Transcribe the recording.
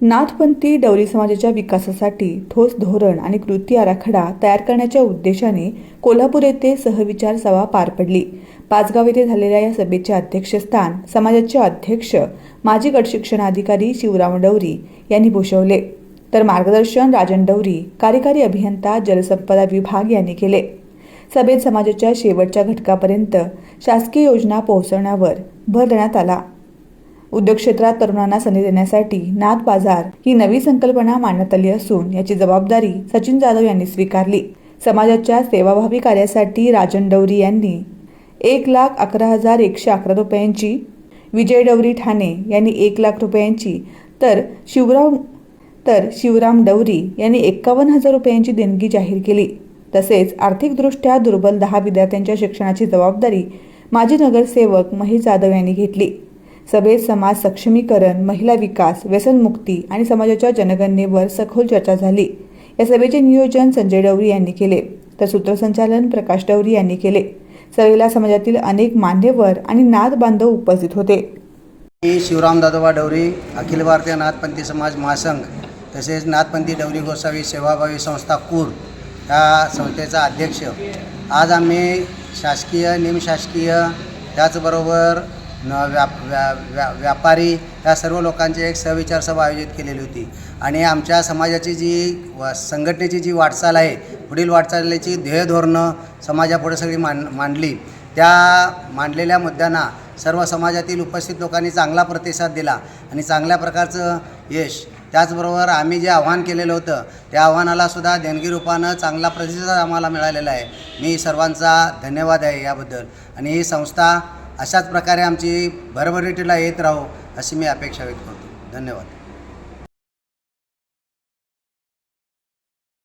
नाथपंथी डवरी समाजाच्या विकासासाठी ठोस धोरण आणि कृती आराखडा तयार करण्याच्या उद्देशाने कोल्हापूर येथे सहविचार सभा पार पडली. पाचगाव येथे झालेल्या या सभेचे अध्यक्षस्थान समाजाचे अध्यक्ष माजी गटशिक्षणाधिकारी शिवराम डवरी यांनी भूषवले. तर मार्गदर्शन राजन डवरी कार्यकारी अभियंता जलसंपदा विभाग यांनी केले. सभेत समाजाच्या शेवटच्या घटकापर्यंत शासकीय योजना पोहोचवण्यावर भर देण्यात आला. उद्योग क्षेत्रात तरुणांना संधी देण्यासाठी नाथ बाजार ही नवी संकल्पना मांडण्यात आली असून याची जबाबदारी सचिन जाधव यांनी स्वीकारली. समाजाच्या सेवाभावी कार्यासाठी राजन डवरी यांनी एक लाख अकरा हजार एकशे अकरा रुपयांची विजय डवरी ठाणे यांनी एक लाख रुपयांची तर शिवराम तर शिवराम डवरी यांनी एक्कावन्न हजार रुपयांची देणगी जाहीर केली. तसेच आर्थिकदृष्ट्या दुर्बल दहा विद्यार्थ्यांच्या शिक्षणाची जबाबदारी माजी नगरसेवक महेश जाधव यांनी घेतली. सभेत समाज सक्षमीकरण महिला विकास व्यसनमुक्ती आणि समाजाच्या जनगणनेवर सखोल चर्चा झाली. या सभेचे नियोजन संजय डवरी यांनी केले. तर सूत्रसंचालन प्रकाश डवरी यांनी केले. सभेला समाजातील अनेक मान्यवर आणि नाद बांधव उपस्थित होते. मी शिवराम दादोबा डवरी अखिल भारतीय नाथपंथी समाज महासंघ तसेच नाथपंथी डवरी गोसावी सेवाभावी संस्था कूर या संस्थेचा अध्यक्ष. आज आम्ही शासकीय निमशासकीय त्याचबरोबर न व्या व्या व्या व्यापारी या सर्व लोकांची एक सविचार सभा आयोजित केलेली होती. आणि आमच्या समाजाची जी व संघटनेची जी वाटचाल आहे पुढील वाटचालीची ध्येयधोरणं समाजापुढे सगळी मान मांडली. त्या मांडलेल्या मुद्द्यांना सर्व समाजातील उपस्थित लोकांनी चांगला प्रतिसाद दिला आणि चांगल्या प्रकारचं यश. त्याचबरोबर आम्ही जे आव्हान केलेलं होतं त्या आव्हानाला सुद्धा देणगी रूपानं चांगला प्रतिसाद आम्हाला मिळालेला आहे. मी सर्वांचा धन्यवाद आहे याबद्दल. आणि ही संस्था अशाच प्रकारे आमची भरभराटीला येत राहू अशी मी अपेक्षा व्यक्त करतो. धन्यवाद.